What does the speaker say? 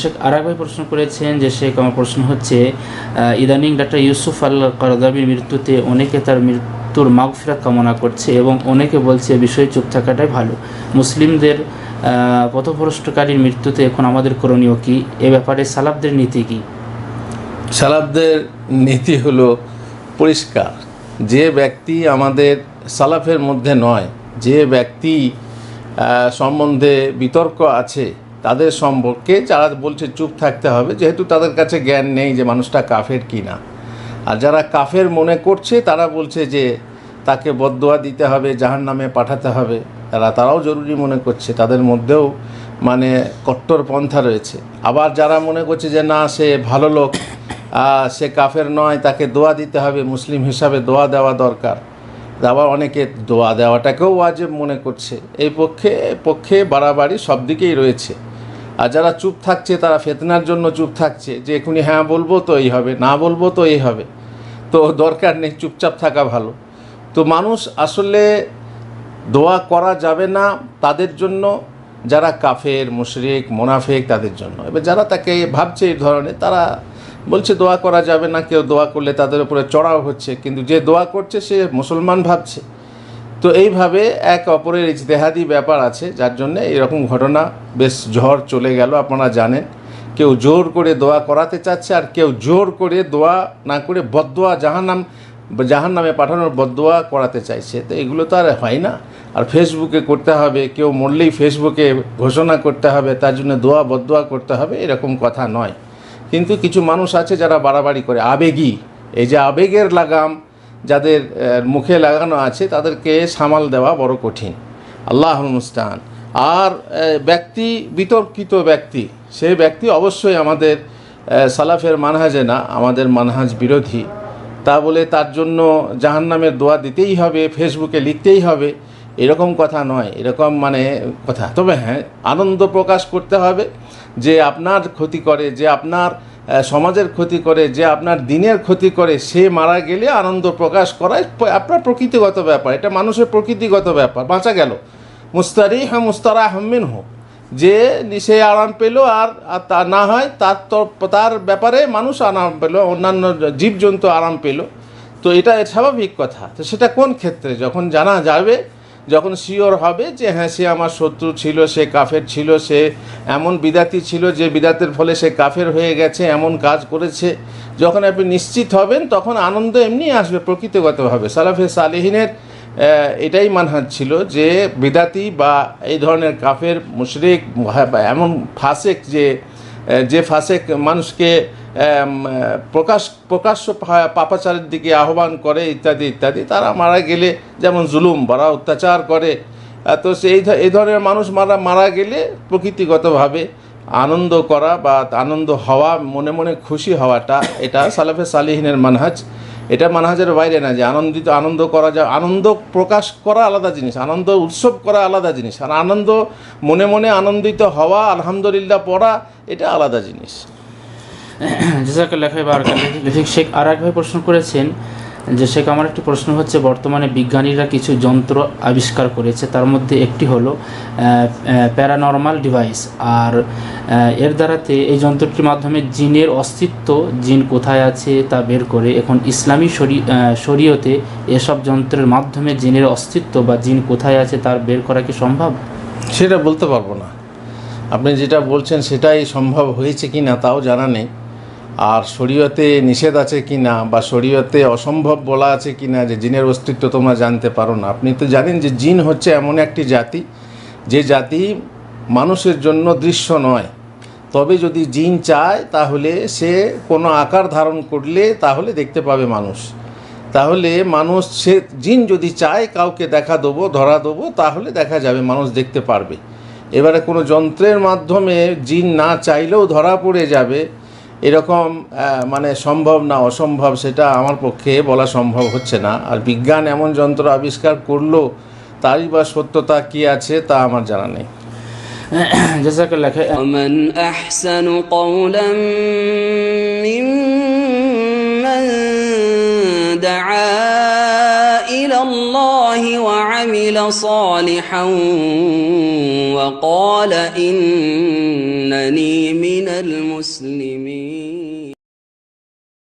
শেখ আরাক ভাই প্রশ্ন করেছেন যে শেখ, আমার প্রশ্ন হচ্ছে ইদানিং ডাক্তার ইউসুফ আল করদাবির মৃত্যুতে অনেকে তার মৃত্যুর মাগফিরাত কামনা করছে এবং অনেকে বলছে বিষয়ে চুপ থাকাটাই ভালো। মুসলিমদের পথভ্রষ্টকারীর মৃত্যুতে এখন আমাদের করণীয় কি? এ ব্যাপারে সালাবদের নীতি কি? সালাবদের নীতি হলো পরিষ্কার। যে ব্যক্তি আমাদের সালাফের মধ্যে নয়, যে ব্যক্তি সম্বন্ধে বিতর্ক আছে তাদের সম্পর্কে যারা বলছে চুপ থাকতে হবে, যেহেতু তাদের কাছে জ্ঞান নেই যে মানুষটা কাফের কি না আর যারা কাফের মনে করছে, তারা বলছে যে তাকে বদদোয়া দিতে হবে জাহান নামে পাঠাতে হবে। তারা, তারাও জরুরি মনে করছে, তাদের মধ্যেও মানে কট্টর পন্থা রয়েছে। আবার যারা মনে করছে যে না, সে ভালো লোক সে কাফের নয়, তাকে দোয়া দিতে হবে, মুসলিম হিসাবে দোয়া দেওয়া দরকার। আবার অনেকে দোয়া দেওয়াটাকেও ওয়াজেব মনে করছে। এই পক্ষে পক্ষে বাড়াবাড়ি সব দিকেই রয়েছে। আর যারা চুপ থাকছে, তারা ফেতনার জন্য চুপ থাকছে যে এখুনি হ্যাঁ বলব তো এই হবে, না বলব তো এই হবে। তো দরকার নেই, চুপচাপ থাকা ভালো। তো মানুষ আসলে দোয়া করা যাবে না তাদের জন্য, যারা কাফের, মুশরিক, মোনাফেক তাদের জন্য। এবার যারা তাকে ভাবছে এই ধরনের, তারা বলছে দোয়া করা যাবে না, কেউ দোয়া করলে তাদের উপরে চড়াও হচ্ছে, কিন্তু যে দোয়া করছে সে মুসলমান ভাবছে। তো এইভাবে এক অপরের ইজতেহাদি ব্যাপার আছে, যার জন্য এরকম ঘটনা বেশ ঝড় চলে গেল, আপনারা জানেন। কেউ জোর করে দোয়া করাতে চাচ্ছে আর কেউ জোর করে দোয়া না করে বদোয়া জাহান্নাম জাহান নামে পাঠানোর বদোয়া করাতে চাইছে। তো এগুলো তো আর হয় না। আর ফেসবুকে করতে হবে, কেউ মরলেই ফেসবুকে ঘোষণা করতে হবে, তার জন্য দোয়া বদোয়া করতে হবে, এরকম কথা নয়। কিন্তু কিছু মানুষ আছে যারা বাড়াবাড়ি করে। আবেগী। এই যে আবেগের লাগাম যাদের মুখে লাগানো আছে, তাদেরকে সামাল দেওয়া বড় কঠিন। আল্লাহ মুস্তান আর ব্যক্তি, বিতর্কিত ব্যক্তি, সেই ব্যক্তি অবশ্যই আমাদের সালাফের মানহাজে না, আমাদের মানহাজ বিরোধী। তা বলে তার জন্য জাহান্নামের দোয়া দিতেই হবে, ফেসবুকে লিখতেই হবে, এরকম কথা নয়। এরকম মানে কথা। তবে হ্যাঁ আনন্দ প্রকাশ করতে হবে যে আপনার ক্ষতি করে, যে আপনার সমাজের ক্ষতি করে, যে আপনার দিনের ক্ষতি করে, সে মারা গেলে আনন্দ প্রকাশ করাই আপনার প্রকৃতিগত ব্যাপার। এটা মানুষের প্রকৃতিগত ব্যাপার। বাঁচা গেল। মুস্তারি হ্যাঁ মুস্তারা আহমিন হোক যে সে আরাম পেল আর তা না হয়, তার তার ব্যাপারে মানুষ আরাম পেল, অন্যান্য জীবজন্তু আরাম পেল। তো এটা স্বাভাবিক কথা। তো সেটা কোন ক্ষেত্রে? যখন জানা যাবে যখন শিওর হবে যে হ্যাঁ সে আমার শত্রু ছিল, সে কাফের ছিল, সে এমন বিদাতি ছিল যে বিদাতের ফলে সে কাফের হয়ে গেছে, এমন কাজ করেছে। যখন আপনি নিশ্চিত হবেন, তখন আনন্দ এমনি আসবে, প্রকৃতিগতভাবে। সালাফে সালেহিনের এটাই মানহাজ ছিল যে বিদাতি বা এই ধরনের কাফের, মুশরিক এমন ফাসেক যে যে ফাসেক মানুষকে প্রকাশ প্রকাশ্য পাপাচারের দিকে আহ্বান করে, ইত্যাদি ইত্যাদি। তারা মারা গেলে যেমন জুলুম বারা অত্যাচার করে। তো সেই এই ধরনের মানুষ মারা মারা গেলে প্রকৃতিগতভাবে আনন্দ করা বা আনন্দ হওয়া, মনে মনে খুশি হওয়াটা, এটা সালাফে সালিহিনের মানহাজ। এটা মানহাজের বাইরে না যে আনন্দিত, আনন্দ করা যায়। আনন্দ প্রকাশ করা আলাদা জিনিস, আনন্দ উৎসব করা আলাদা জিনিস। আর আনন্দ মনে মনে আনন্দিত হওয়া, আলহামদুলিল্লাহ পড়া, এটা আলাদা জিনিস। জাজাকাল্লাহ খাই বারাকাল্লাহ শেখ আরাক ভাই প্রশ্ন করেছেন যে, শেখ, আমার একটি প্রশ্ন হচ্ছে, বর্তমানে বিজ্ঞানীরা কিছু যন্ত্র আবিষ্কার করেছে, তার মধ্যে একটি হলো প্যারানর্মাল ডিভাইস। আর এর দ্বারাতে এই যন্ত্রটির মাধ্যমে জিনের অস্তিত্ব, জিন কোথায় আছে তা বের করে, এখন ইসলামী শরী শরীয়তে এসব যন্ত্রের মাধ্যমে জিনের অস্তিত্ব বা জিন কোথায় আছে তার বের করা কি সম্ভব? সেটা বলতে পারব না। আপনি যেটা বলছেন সেটাই সম্ভব হয়েছে কি না তাও জানা নেই। আর শরীয়তে নিষেধ আছে কি না, বা শরীয়তে অসম্ভব বলা আছে কি না যে জিনের অস্তিত্ব তোমরা জানতে পারো না। আপনি তো জানেন যে জিন হচ্ছে এমন একটি জাতি, যে জাতি মানুষের জন্য দৃশ্য নয়। তবে যদি জিন চায়, তাহলে সে কোনো আকার ধারণ করলে তাহলে দেখতে পাবে মানুষ। তাহলে মানুষ, সে জিন যদি চায়, কাউকে দেখা দেবো, ধরা দেবো, তাহলে দেখা যাবে মানুষ দেখতে পারবে। এবারে কোনো যন্ত্রের মাধ্যমে জিন না চাইলেও ধরা পড়ে যাবে। এরকম আহ, মানে সম্ভব না অসম্ভব সেটা আমার পক্ষে বলা সম্ভব হচ্ছে না আর বিজ্ঞান এমন যন্ত্র আবিষ্কার করলো তারই বা সত্যতা কী আছে তা আমার জানা নেই জাজাকাল্লাহ খাই ومن أحسن قولا ممن وعمل صالحا وقال إنني من المسلمين